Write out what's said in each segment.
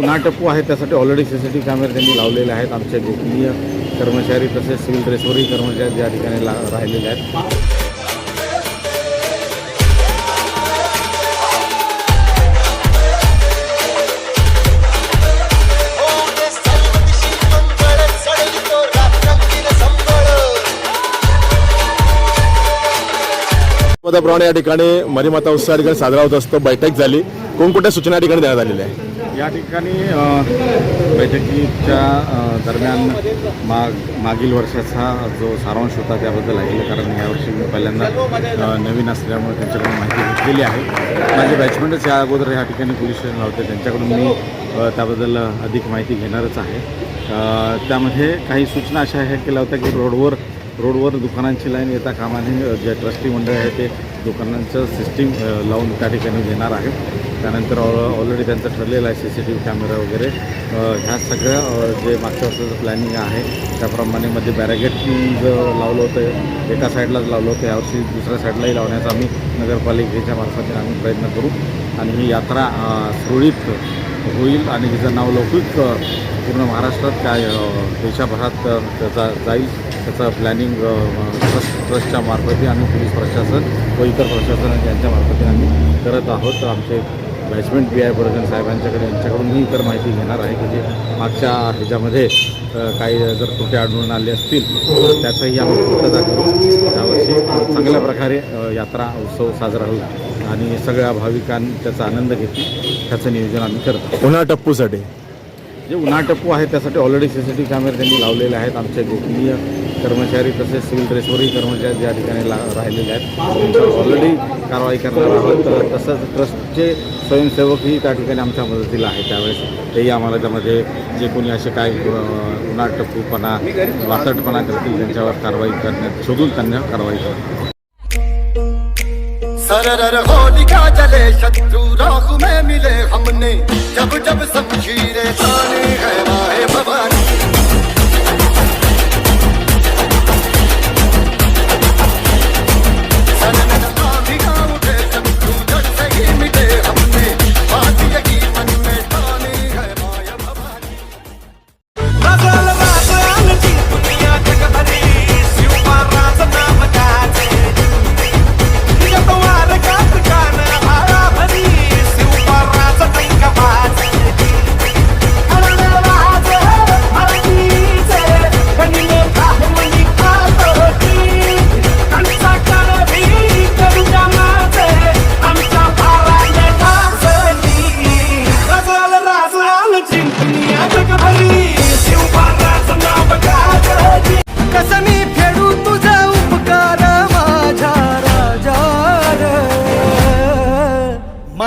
उन्हाटप्पू आहे त्यासाठी already C C T कॅमेरे त्यांनी लावलेले आहेत आमचे गोपनीय कर्मचारी तसेच सिव्हिल ड्रेसवरही कर्मचारी या ठिकाणी ला राहिलेले आहेत. प्रमाणे या ठिकाणी मरीमाता उत्सव या ठिकाणी साजरा होत असतो. बैठक झाली. कोणकोणत्या सूचना या ठिकाणी देण्यात आलेल्या आहे या ठिकाणी बैठकीच्या दरम्यान माग मागील वर्षाचा जो सारांश होता त्याबद्दल ऐकलं. कारण यावर्षी मी पहिल्यांदा नवीन असल्यामुळे त्यांच्याकडून माहिती घेतलेली आहे. माझे बॅचमेंटच या अगोदर या ठिकाणी पोलीस स्टेशनला होते. त्यांच्याकडून मी त्याबद्दल अधिक माहिती घेणारच आहे. त्यामध्ये काही सूचना अशा ह्या केल्या होत्या की रोडवर रोडवर दुकानांची लाईन येता कामाने जे ट्रस्टी मंडळ आहे ते दुकानांचं सिस्टीम लावून त्या ठिकाणी घेणार आहे. त्यानंतर ऑल ऑलरेडी त्यांचं ठरलेलं आहे C C T V camera वगैरे ह्या सगळ्या जे मागच्या वर्षाचं प्लॅनिंग आहे त्याप्रमाणे मध्ये बॅरागेट लावलं होतं एका साईडलाच लावलं होतं यावर्षी दुसऱ्या साईडलाही लावण्याचा आम्ही नगरपालिकेच्या मार्फत आम्ही प्रयत्न करू. आणि ही यात्रा सुरळीत होईल आणि हिचं नाव लौकिक पूर्ण महाराष्ट्रात काय देशाभरात त्याचा जाईल त्याचं प्लॅनिंग ट्रस्ट ट्रस्टच्या मार्फती आम्ही पोलीस प्रशासन व इतर प्रशासन यांच्या मार्फत आम्ही करत आहोत. आमचे बॅचमेंट बी आय बर्गन साहेबांच्याकडे यांच्याकडून मी इतर माहिती घेणार आहे की जे मागच्या ह्याच्यामध्ये काही जर त्रुटी आढळून आले असतील तर त्याचंही आम्ही पूर्तता करू त्यावर्षी चांगल्या प्रकारे यात्रा उत्सव साजरा होईल आणि सगळ्या भाविकांनी त्याचा आनंद घेतील त्याचं नियोजन आम्ही करतो. पुन्हा टप्पूसाठी. जे उन्हाटप्पू आहे त्यासाठी ऑलरेडी सी सी टी कॅमेरे त्यांनी लावलेले आहेत. आमचे गोपनीय कर्मचारी तसेच सिव्हिल ड्रेसवरही कर्मचारी ज्या ठिकाणी ला राहिलेले आहेत. त्यांच्यावर ऑलरेडी कारवाई करणार आहोत. तर तसंच ट्रस्टचे स्वयंसेवकही त्या ठिकाणी आमच्या मदतीला आहे त्यावेळेस तेही आम्हाला त्यामध्ये जे कोणी असे काय उन्हाटप्पूपणा वातटपणा करतील त्यांच्यावर कारवाई करण्यात शोधून त्यांना कारवाई करणार सरर होलिका जले शत्रु राहु में मिले हमने। जब जब शमशीरें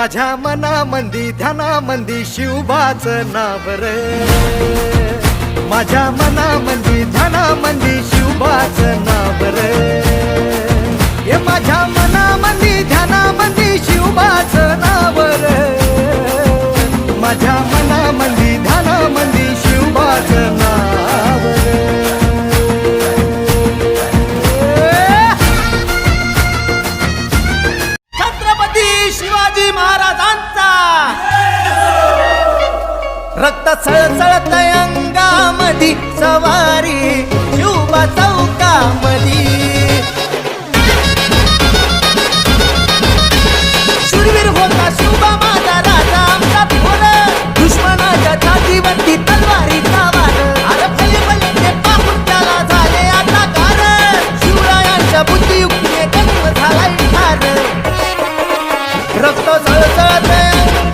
माझ्या मनामंदी ध्यानामंदी शिवबाचं नावर माझ्या मनामंदी ध्यानामंदी शिवबाचं नाव शिवाजी महाराजांचा. रक्त सळसळत अंगामधी सवारी. शिव રક્ત સળસળે